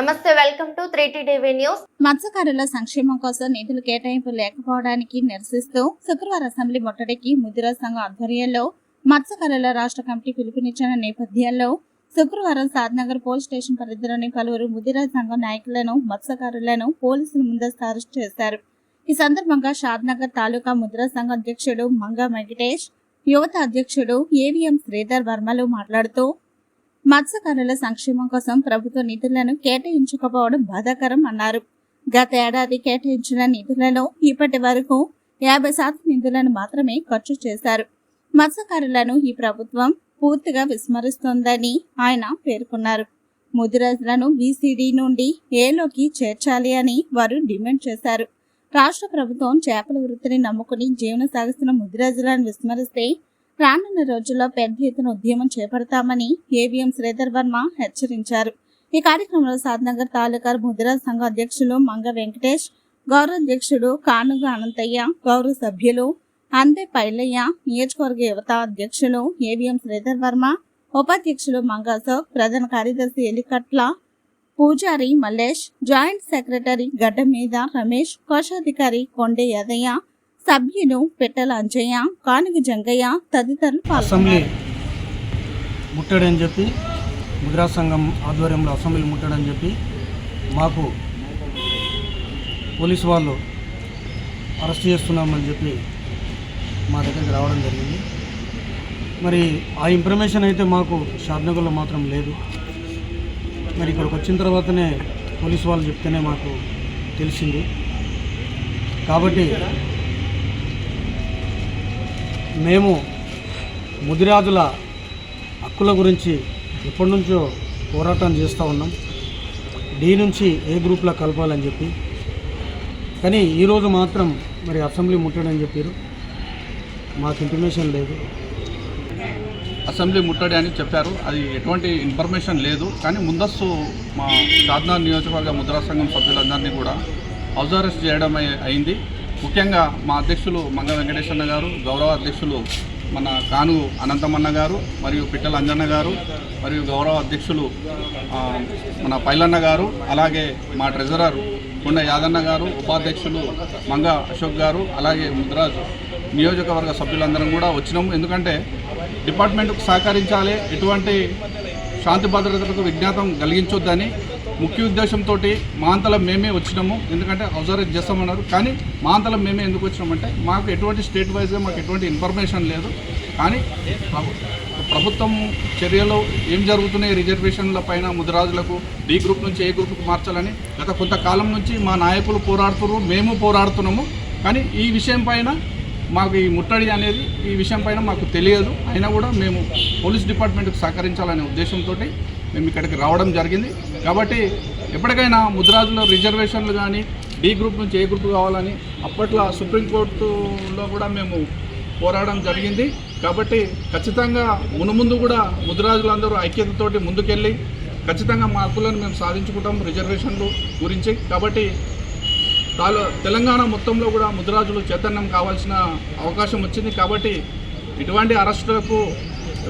నమస్తే welcome to three TV news. మత్స్యకారుల సంక్షేమం కోసం నిధులు కేటాయింపు లేకపోవడానికి నిరసిస్తూ శుక్రవారం అసెంబ్లీ ముట్టడికి ముదిరా సంఘం ఆధ్వర్యంలో మత్స్యకారుల రాష్ట్ర కమిటీ పిలుపునిచ్చిన నేపథ్యంలో శుక్రవారం సాద్నగర్ పోలీస్ స్టేషన్ పరిధిలోని పలువురు ముదిరా సంఘం నాయకులను మత్స్యకారులను పోలీసులు ముందస్తు అరెస్ట్ చేశారు. ఈ సందర్భంగా షాద్నగర్ తాలూకా ముద్రా సంఘం అధ్యక్షుడు మంగా వెంకటేష్ యువత అధ్యక్షుడు ఏవిఎం శ్రీధర్ వర్మలు మాట్లాడుతూ మత్స్యకారుల సంక్షేమం కోసం ప్రభుత్వ నిధులను కేటాయించకపోవడం బాధాకరం అన్నారు. గత ఏడాది కేటాయించిన నిధులలో ఇప్పటి వరకు యాభై శాతం నిధులను మాత్రమే ఖర్చు చేశారు. మత్స్యకారులను ఈ ప్రభుత్వం పూర్తిగా విస్మరిస్తోందని ఆయన పేర్కొన్నారు. ముదిరాజులను బీసీడీ నుండి ఏలోకి చేర్చాలి అని వారు డిమాండ్ చేశారు. రాష్ట్ర ప్రభుత్వం చేపల వృత్తిని నమ్ముకుని జీవనం సాగిస్తున్న ముదిరాజులను విస్మరిస్తే రానున్న రోజుల్లో పెద్ద ఎత్తున ఉద్యమం చేపడతామని ఏవిఎం శ్రీధర్ వర్మ హెచ్చరించారు. ఈ కార్యక్రమంలో సాద్నగర్ తాలూకా ముదిరాజ్ సంఘ అధ్యక్షులు మంగ వెంకటేష్ గౌరవ అధ్యక్షుడు కానుగ అనంతయ్య గౌరవ సభ్యులు అందే పైలయ్య నియోజకవర్గ యువత అధ్యక్షులు ఏవిఎం శ్రీధర్ వర్మ ఉపాధ్యక్షులు మంగ అశోక్ ప్రధాన కార్యదర్శి ఎలికట్ల పూజారి మల్లేష్ జాయింట్ సెక్రటరీ గడ్డ మీద రమేష్ కోశాధికారి కొండే యాదయ్య సభ్యులు పెట్టల అంజయ్య కానుగ జంగయ్య తదితరులు అసెంబ్లీ ముట్టడని చెప్పి ముద్రా సంఘం ఆధ్వర్యంలో అసెంబ్లీ ముట్టడని చెప్పి మాకు పోలీసు వాళ్ళు అరెస్ట్ చేస్తున్నామని చెప్పి మా దగ్గరికి రావడం జరిగింది. మరి ఆ ఇన్ఫర్మేషన్ అయితే మాకు షాద్నగర్లో మాత్రం లేదు. మరి ఇక్కడికి వచ్చిన తర్వాతనే పోలీసు వాళ్ళు చెప్తేనే మాకు తెలిసింది. కాబట్టి మేము ముదిరాజుల హక్కుల గురించి ఎప్పటి నుంచో పోరాటం చేస్తూ ఉన్నాం. డి నుంచి ఏ గ్రూప్లో కలపాలని చెప్పి. కానీ ఈరోజు మాత్రం మరి అసెంబ్లీ ముట్టడని చెప్పారు. మాకు ఇన్ఫర్మేషన్ లేదు. అసెంబ్లీ ముట్టడి అని చెప్పారు. అది ఎటువంటి ఇన్ఫర్మేషన్ లేదు. కానీ ముందస్తు మా సాధనా నియోజకవర్గ ముద్రా సంఘం సభ్యులందరినీ కూడా హౌస్ అరెస్ట్ చేయడం అయింది. ముఖ్యంగా మా అధ్యక్షులు మంగ వెంకటేశ్వరన్న గారు గౌరవ అధ్యక్షులు మన కాను అనంతమన్న గారు మరియు పిట్టల అంజన్న గారు మరియు గౌరవ అధ్యక్షులు మన పైలన్న గారు అలాగే మా ట్రెజరర్ కొండ యాదన్న గారు ఉపాధ్యక్షులు మంగ అశోక్ గారు అలాగే ముద్రాజ్ నియోజకవర్గ సభ్యులందరం కూడా వచ్చినాము ఎందుకంటే డిపార్ట్మెంట్కు సహకరించాలి ఎటువంటి శాంతి భద్రతలకు విజ్ఞాతం కలిగించొద్దని ముఖ్య ఉద్దేశంతో మాంతలం మేమే వచ్చినాము. ఎందుకంటే అబ్జర్వ్ చేస్తామన్నారు. కానీ మాంతలం మేమే ఎందుకు వచ్చినామంటే మాకు ఎటువంటి స్టేట్ వైజ్గా మాకు ఎటువంటి ఇన్ఫర్మేషన్ లేదు. కానీ ప్రభుత్వం చర్యలు ఏం జరుగుతున్నాయి రిజర్వేషన్ల పైన ముదిరాజులకు డి గ్రూప్ నుంచి ఏ గ్రూప్కి మార్చాలని గత కొంతకాలం నుంచి మా నాయకులు పోరాడుతున్నారు మేము పోరాడుతున్నాము. కానీ ఈ విషయం పైన మాకు ఈ ముట్టడి అనేది ఈ విషయం పైన మాకు తెలియదు. అయినా కూడా మేము పోలీస్ డిపార్ట్మెంట్కి సహకరించాలనే ఉద్దేశంతో మేము ఇక్కడికి రావడం జరిగింది. కాబట్టి ఎప్పటికైనా ముద్రాజులో రిజర్వేషన్లు కానీ డి గ్రూప్ నుంచి ఏ గ్రూప్ కావాలని అప్పట్లో సుప్రీంకోర్టులో కూడా మేము పోరాడడం జరిగింది. కాబట్టి ఖచ్చితంగా మునుముందు కూడా ముద్రాజులందరూ ఐక్యతతోటి ముందుకెళ్ళి ఖచ్చితంగా మా హక్కులను మేము సాధించుకుంటాం రిజర్వేషన్లు గురించి. కాబట్టి తాలు తెలంగాణ మొత్తంలో కూడా ముద్రాజులు చైతన్యం కావాల్సిన అవకాశం వచ్చింది. కాబట్టి ఇటువంటి అరెస్టులకు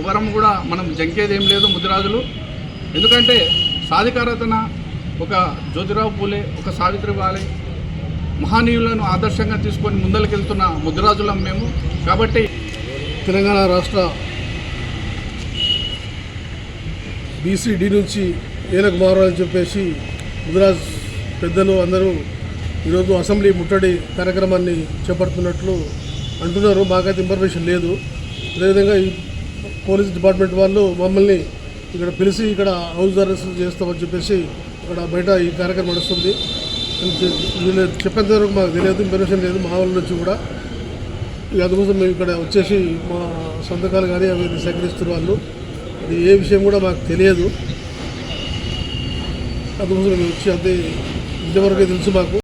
ఎవరం కూడా మనం జంకేది ఏం లేదు ముద్రాజులు. ఎందుకంటే సాధికారతన ఒక జ్యోతిరావు పూలే ఒక సావిత్రి బాలే మహనీయులను ఆదర్శంగా తీసుకొని ముందరికెళ్తున్న ముద్రరాజులం మేము. కాబట్టి తెలంగాణ రాష్ట్ర బీసీడీ నుంచి ఏలకు మారాలని చెప్పేసి ముద్రాజ్ పెద్దలు అందరూ ఈరోజు అసెంబ్లీ ముట్టడి కార్యక్రమాన్ని చేపడుతున్నట్లు అంటున్నారు. మాకైతే ఇన్ఫర్మేషన్ లేదు. అదేవిధంగా ఈ పోలీస్ డిపార్ట్మెంట్ వాళ్ళు మమ్మల్ని ఇక్కడ పిలిచి ఇక్కడ హౌస్ అరెస్ట్ చేస్తామని చెప్పేసి ఇక్కడ బయట ఈ కార్యక్రమం నడుస్తుంది. వీళ్ళు చెప్పేంత వరకు మాకు తెలియదు ఇన్ఫర్మేషన్ లేదు మా వాళ్ళ నుంచి కూడా. ఇక అందుకోసం మేము ఇక్కడ వచ్చేసి మా సంతకాలు కానీ అవి సేకరిస్తున్న వాళ్ళు. అది ఏ విషయం కూడా మాకు తెలియదు. అందుకోసం మేము వచ్చి అంతే ఇంతవరకే తెలుసు మాకు.